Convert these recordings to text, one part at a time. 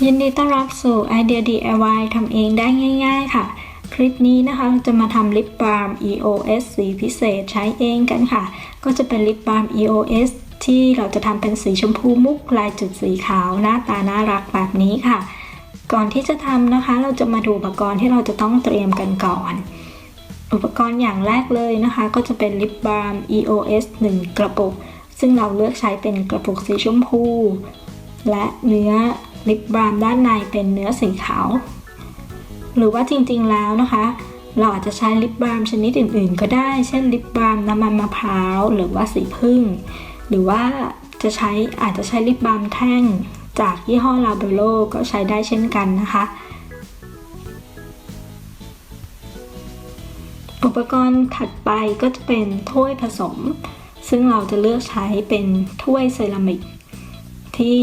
ยินดีต้อนรับสู่ไอเดีย DIY ทำเองได้ง่าย ๆ ค่ะ คลิปนี้นะคะเราจะมาทำลิปบาล์ม EOS สีพิเศษใช้เองกันค่ะ ก็จะเป็นลิปบาล์ม EOS ที่เราจะทำเป็นสีชมพูมุกลายจุดสีขาวหน้าตาน่ารักแบบนี้ค่ะ ก่อนที่จะทำนะคะ เราจะมาดูอุปกรณ์ที่เราจะต้องเตรียมกันก่อน อุปกรณ์อย่างแรกเลยนะคะ ก็จะเป็นลิปบาล์ม EOS 1 กระปุก ซึ่งเราเลือกใช้เป็นกระปุกสีชมพู และเนื้อ ลิปบาล์มด้านในเป็นเนื้อสีขาว หรือว่าจริงๆแล้วนะคะ เราอาจจะใช้ลิปบาล์มชนิดอื่นๆ ก็ได้ เช่นลิปบาล์มน้ำมันมะพร้าว หรือว่าสีผึ้งหรือว่าจะใช้อาจจะใช้ลิปบาล์มแท่ง จากยี่ห้อลาเบโลก็ใช้ได้เช่นกันนะคะอุปกรณ์ถัดไปก็จะเป็นถ้วยผสม ซึ่งเราจะเลือกใช้เป็นถ้วยเซรามิก ที่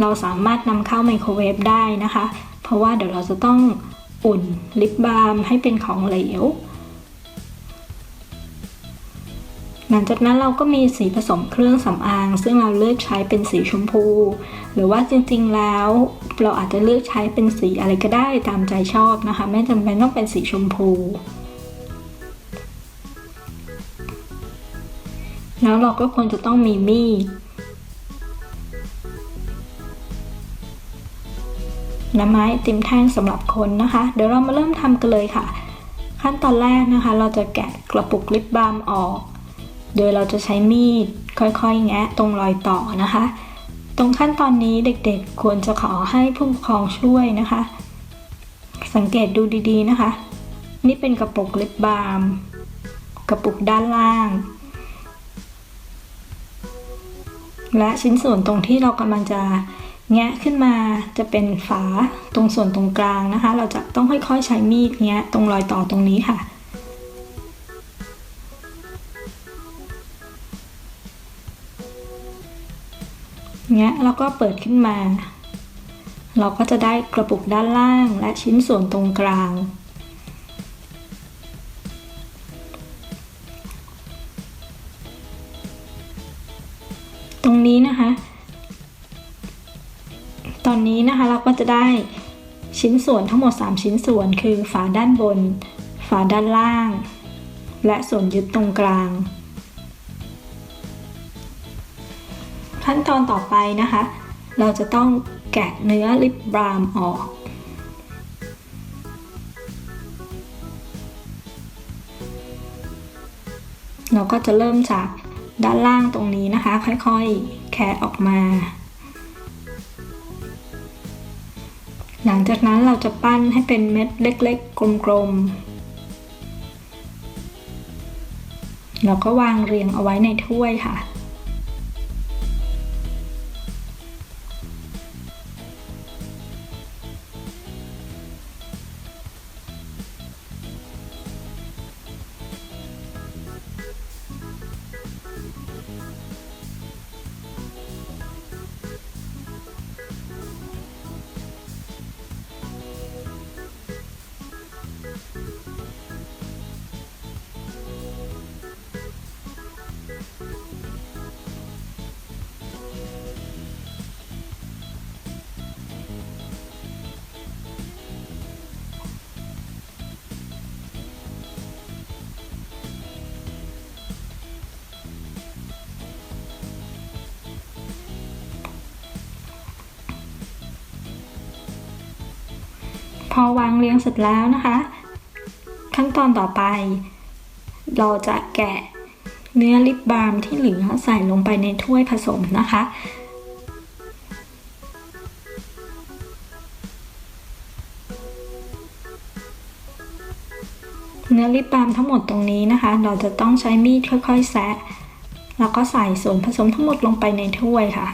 เราสามารถนำเข้าไมโครเวฟได้นะคะ เพราะว่าเดี๋ยวเราจะต้องอุ่นลิปบาล์มให้เป็นของเหลว หลังจากนั้นเราก็มีสีผสมเครื่องสำอาง ซึ่งเราเลือกใช้เป็นสีชมพู หรือว่าจริงๆแล้วเราอาจจะเลือกใช้เป็นสีอะไรก็ได้ตามใจชอบนะคะ ไม่จำเป็นต้องเป็นสีชมพูแล้วเราก็ควรจะต้องมีมีด น้ำไม้ติมแท่งสำหรับคนนะคะ เดี๋ยวเรามาเริ่มทำกันเลยค่ะ ขั้นตอนแรกนะคะ เราจะแกะกระปุกลิปบาล์มออก โดยเราจะใช้มีดค่อยๆ แงะตรงรอยต่อนะคะ ตรงขั้นตอนนี้เด็กๆ ควรจะขอให้ผู้ปกครองช่วยนะคะ สังเกตดูดีๆนะคะ นี่เป็นกระปุกลิปบาล์มกระปุกด้านล่างและชิ้นส่วนตรงที่เรากำลังจะ แงะขึ้นมาจะเป็นฝาตรงส่วนตรงกลางนะคะ เราจะต้องค่อยๆใช้มีดแงะตรงรอยต่อตรงนี้ค่ะ แงะแล้วก็เปิดขึ้นมา เราก็จะได้กระปุกด้านล่างและชิ้นส่วนตรงกลางตรงนี้นะคะ อนนี้นะคะเราก็จะได้ชิ้นส่วนทั้งหมด 3 ชิ้นส่วนคือฝาด้านบน ฝาด้านล่าง และส่วนยึดตรงกลาง ขั้นตอนต่อไปนะคะ เราจะต้องแกะเนื้อลิปบรามออกเราก็จะเริ่มจากด้านล่างตรงนี้นะคะ ค่อยๆ แคะออกมา จากนั้นเราจะปั้นให้เป็นเม็ดเล็กๆ กลมๆ แล้วก็วางเรียงเอาไว้ในถ้วยค่ะ พอวางเรียงเสร็จแล้วนะคะ ขั้นตอนต่อไป เราจะแกะเนื้อลิปบาล์มที่เหลือใส่ลงไปในถ้วยผสมนะคะ เนื้อลิปบาล์มทั้งหมดตรงนี้นะคะ เราจะต้องใช้มีดค่อยๆ แซะ แล้วก็ใส่ส่วนผสมทั้งหมดลงไปในถ้วยค่ะ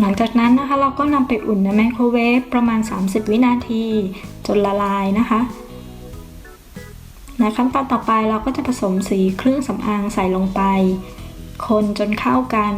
หลังจากนั้นนะคะเราก็นำไปอุ่นในไมโครเวฟประมาณ 30 วินาที จนละลายนะคะในขั้นตอนต่อไปเราก็จะผสมสีเครื่องสำอางใส่ลงไป คนจนเข้ากัน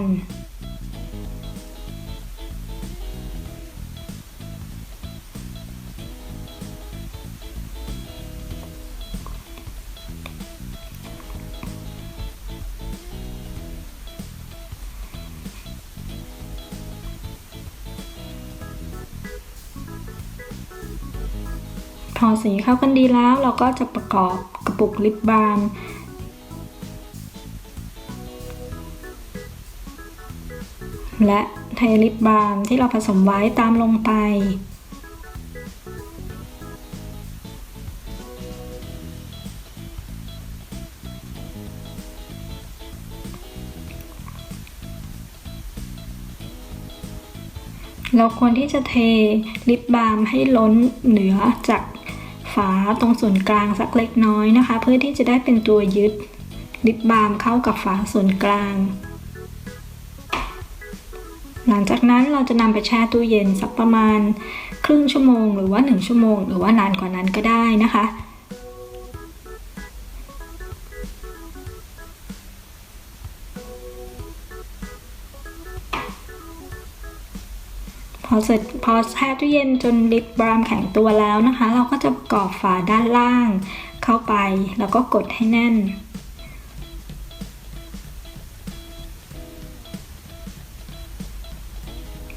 อสีเข้ากันดีแล้ว เราก็จะประกอบกระปุกลิปบาล์มและเทลิปบาล์มที่เราผสมไว้ตามลงไป เราควรที่จะเทลิปบาล์มให้ล้นเหนือจาก ฝาตรงส่วนกลางสักเล็กน้อยนะคะ เพื่อที่จะได้เป็นตัวยึดลิปบาล์มเข้ากับฝาส่วนกลาง หลังจากนั้นเราจะนำไปแช่ตู้เย็นสักประมาณครึ่งชั่วโมง หรือว่า 1 ชั่วโมง หรือว่านานกว่านั้นก็ได้นะคะ อเสร็จพอแช่ตู้เย็นจนลิปบรามแข็งตัวแล้วนะคะ เราก็จะประกอบฝาด้านล่าง เข้าไปแล้วก็กดให้แน่น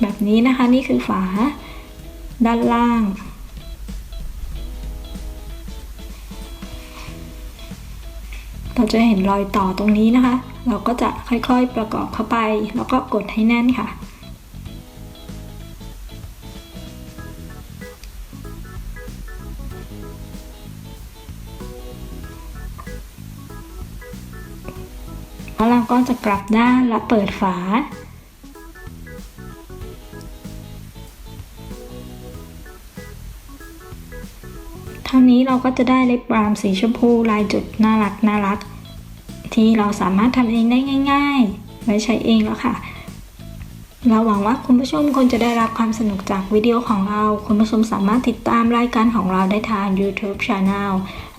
แบบนี้นะคะนี่คือฝาด้านล่างเราจะเห็นรอยต่อตรงนี้นะคะ เราก็จะค่อยๆประกอบเข้าไป แล้วก็กดให้แน่นค่ะ แล้วเราก็จะกลับด้านและเปิดฝา เท่านี้เราก็จะได้เล็บบรามสีชมพูลายจุดน่ารักน่ารัก ที่เราสามารถทำเองได้ง่าย ๆ ไว้ใช้เองแล้วค่ะ เราหวังว่าคุณผู้ชมคงจะได้รับความสนุกจากวิดีโอของเรา คุณผู้ชมสามารถติดตามรายการของเราได้ทาง YouTube Channel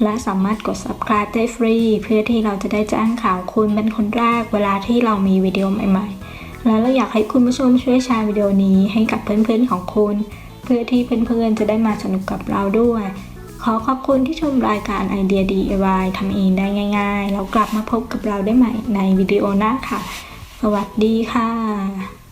และสามารถกด subscribe ได้ฟรี เพื่อที่เราจะได้แจ้งข่าวคุณเป็นคนแรกเวลาที่เรามีวิดีโอใหม่ๆ และเราอยากให้คุณผู้ชมช่วยแชร์วิดีโอนี้ให้กับเพื่อนๆของคุณ เพื่อที่เพื่อนๆจะได้มาสนุกกับเราด้วย ขอขอบคุณที่ชมรายการไอเดีย DIY ทำเองได้ง่าย ๆ แล้วกลับมาพบกับเราได้ใหม่ในวิดีโอหน้าค่ะ สวัสดีค่ะ